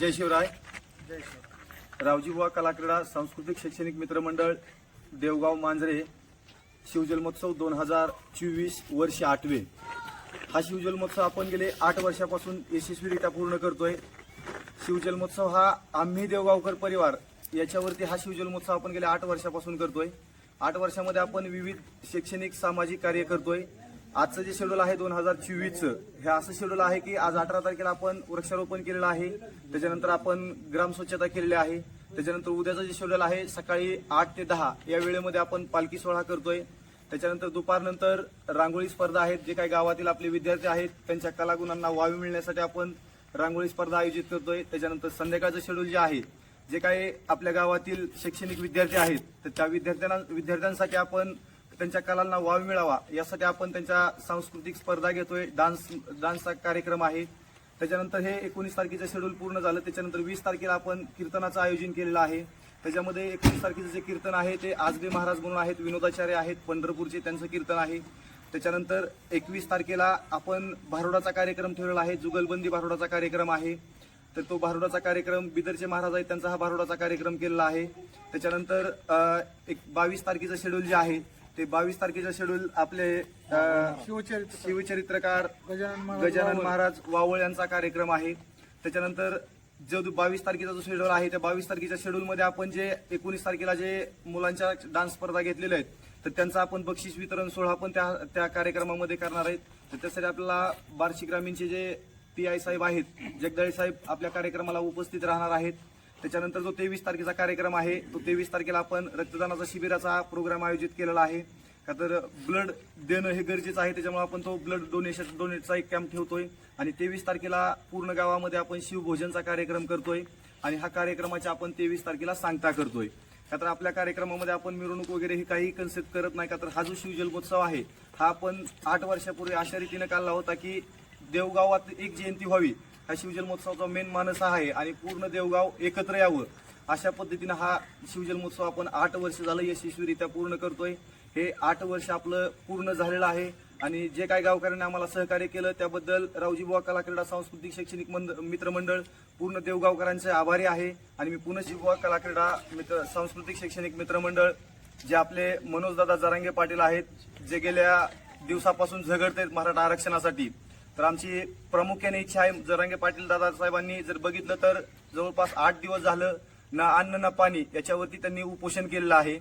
जय शिवराय. रावजी बुवा कला क्रीडा सांस्कृतिक शैक्षणिक मित्रमंडळ देवगाव मांजरे शिवजन्मोत्सव दोन हजार चोवीस वर्ष आठवे. हा शिवजन्मोत्सव आपण गेले आठ वर्षापासून यशस्वीरित्या पूर्ण करतोय. शिवजन्मोत्सव हा आम्ही देवगावकर परिवार याच्यावरती हा शिवजन्मोत्सव आपण गेल्या आठ वर्षापासून करतोय. आठ वर्षामध्ये आपण विविध शैक्षणिक सामाजिक कार्य करतोय. आजचं जे शेड्यूल आहे दोन हजार चोवीसचं हे असं शेड्यूल आहे की आज अठरा तारखेला आपण वृक्षारोपण केलेलं आहे. त्याच्यानंतर आपण ग्राम स्वच्छता केलेली आहे. त्याच्यानंतर उद्याचं जे शेड्यूल आहे सकाळी आठ ते दहा या वेळेमध्ये आपण पालखी सोहळा करतोय. त्याच्यानंतर दुपारनंतर रांगोळी स्पर्धा आहेत जे काही गावातील आपले विद्यार्थी आहेत त्यांच्या कलागुणांना वावी मिळण्यासाठी आपण रांगोळी स्पर्धा आयोजित करतोय. त्याच्यानंतर संध्याकाळचं शेड्यूल जे आहे जे काही आपल्या गावातील शैक्षणिक विद्यार्थी आहेत तर त्या विद्यार्थ्यांना विद्यार्थ्यांसाठी आपण त्यांच्या कलांना वाव मिळावा यासाठी आपण त्यांच्या सांस्कृतिक स्पर्धा घेतोय डान्स डान्सचा कार्यक्रम आहे. त्याच्यानंतर हे एकोणीस तारखेचं शेड्यूल पूर्ण झालं त्याच्यानंतर वीस तारखेला आपण कीर्तनाचं आयोजन केलेलं आहे. त्याच्यामध्ये एकोणीस तारखेचं जे कीर्तन आहे ते आजबे महाराज म्हणून आहेत विनोदाचार्य आहेत पंढरपूरचे त्यांचं कीर्तन आहे. त्याच्यानंतर एकवीस तारखेला आपण भारुडाचा कार्यक्रम ठेवलेला आहे जुगलबंदी भारुडाचा कार्यक्रम आहे. तर तो भारुडाचा कार्यक्रम बिदरचे महाराज आहेत त्यांचा हा भारुडाचा कार्यक्रम केलेला आहे. त्याच्यानंतर एक बावीस तारखेचं शेड्यूल जे आहे ते बावीस तारखेचं शेड्यूल आपले शिवचरित्र शिवचरित्रकार गजानन महाराज गजानन वावळ. महाराज वावळ यांचा कार्यक्रम आहे. त्याच्यानंतर जो बावीस तारखेचा जो शेड्यूल आहे त्या बावीस तारखेच्या शेड्यूलमध्ये आपण जे एकोणीस तारखेला जे मुलांच्या डान्स स्पर्धा घेतलेल्या आहेत तर त्यांचा आपण बक्षीस वितरण सोहळा पण त्या त्या कार्यक्रमामध्ये करणार आहेत. तर त्यासाठी आपल्याला बार्शी ग्रामीणचे जे पी आय साहेब आहेत जगदाळे साहेब आपल्या कार्यक्रमाला उपस्थित राहणार आहेत. त्याच्यानंतर जो तेवीस तारखेचा कार्यक्रम आहे तो तेवीस तारखेला आपण रक्तदानाचा शिबिराचा प्रोग्राम आयोजित केलेला आहे. का तर ब्लड देणं हे गरजेचं आहे त्याच्यामुळे आपण तो ब्लड डोनेशन डोनेटचा एक कॅम्प ठेवतोय. आणि तेवीस तारखेला पूर्ण गावामध्ये आपण शिवभोजनचा कार्यक्रम करतोय. आणि हा कार्यक्रमाच्या आपण तेवीस तारखेला सांगता करतोय. का तर आपल्या कार्यक्रमामध्ये आपण मिरवणूक वगैरे हे काही कन्सेप्ट करत नाही. का तर हा जो शिवजन्मोत्सव आहे हा आपण आठ वर्षापूर्वी अशा रीतीनं काढला होता की देवगावात एक जयंती व्हावी हा शिवजन्मोत्सवाचा मेन मानस हा आहे आणि पूर्ण देवगाव एकत्र यावं. अशा पद्धतीनं हा शिवजन्मोत्सव आपण आठ वर्ष झालं यशस्वीरित्या पूर्ण करतोय. हे आठ वर्ष आपलं पूर्ण झालेलं आहे आणि जे काय गावकऱ्यांनी आम्हाला सहकार्य केलं त्याबद्दल रावजी बुवा कला क्रीडा सांस्कृतिक शैक्षणिक मित्रमंडळ पूर्ण देवगावकरांचे आभारी आहे आणि मी पुणे बुवा कला क्रीडा मित्र सांस्कृतिक शैक्षणिक मित्रमंडळ जे आपले मनोजदादा जरांगे पाटील आहेत जे गेल्या दिवसापासून झगडत आहेत मराठा आरक्षणासाठी. तर आमची प्रामुख्याने इच्छा आहे जरांगे पाटील दादा साहेबांनी जर बघितलं तर जवळपास आठ दिवस झालं ना अन्न ना पाणी याच्यावरती त्यांनी उपोषण केलेलं आहे.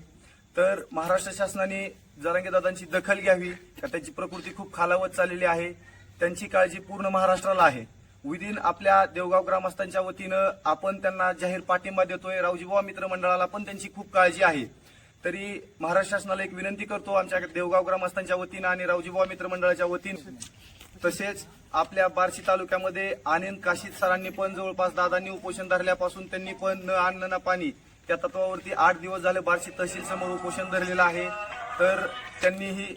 तर महाराष्ट्र शासनाने जरांगे दादांची दखल घ्यावी का त्याची प्रकृती खूप खालावत चाललेली आहे त्यांची काळजी पूर्ण महाराष्ट्राला आहे. विदिन आपल्या देवगाव ग्रामस्थांच्या वतीनं आपण त्यांना जाहीर पाठिंबा देतोय रावजीबुवा मित्र मंडळाला पण त्यांची खूप काळजी आहे. तरी महाराष्ट्र शासनाला एक विनंती करतो आमच्या देवगाव ग्रामस्थांच्या वतीनं आणि रावजीबुवा मित्र मंडळाच्या वतीनं. तसेच आपल्या बार्शी तालुक्यामध्ये आनंद काशीद सरांनी पण जवळपास दादांनी उपोषण धरल्यापासून त्यांनी पण न अन्न न पाणी. त्या तत्वावरती आठ दिवस झाले बार्शी तहसील समोर उपोषण धरलेलं आहे. तर त्यांनीही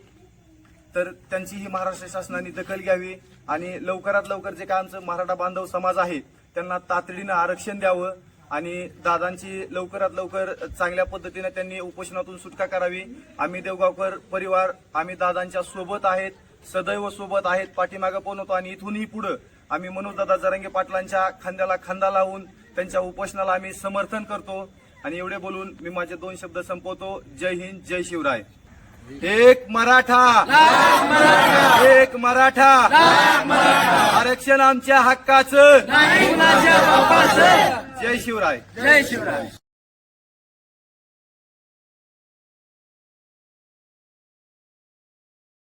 तर त्यांची ही महाराष्ट्र शासनाने दखल घ्यावी आणि लवकरात लवकर जे काय आमचं मराठा बांधव समाज आहे त्यांना तातडीनं आरक्षण द्यावं आणि दादांची लवकरात लवकर चांगल्या पद्धतीने त्यांनी उपोषणातून सुटका करावी. आम्ही देवगावकर परिवार आम्ही दादांच्या सोबत आहेत. सदैव सोबत आहेत. पाठीमागं पण होतो आणि इथूनही पुढं आम्ही मनोजदादा जरांगे पाटलांच्या खांद्याला खांदा लावून त्यांच्या उपोषणाला आम्ही समर्थन करतो. आणि एवढे बोलून मी माझे दोन शब्द संपवतो. जय हिंद जय शिवराय. एक मराठा. एक मराठा. आरक्षण आमच्या हक्काचं. जय शिवराय. जय शिवराय.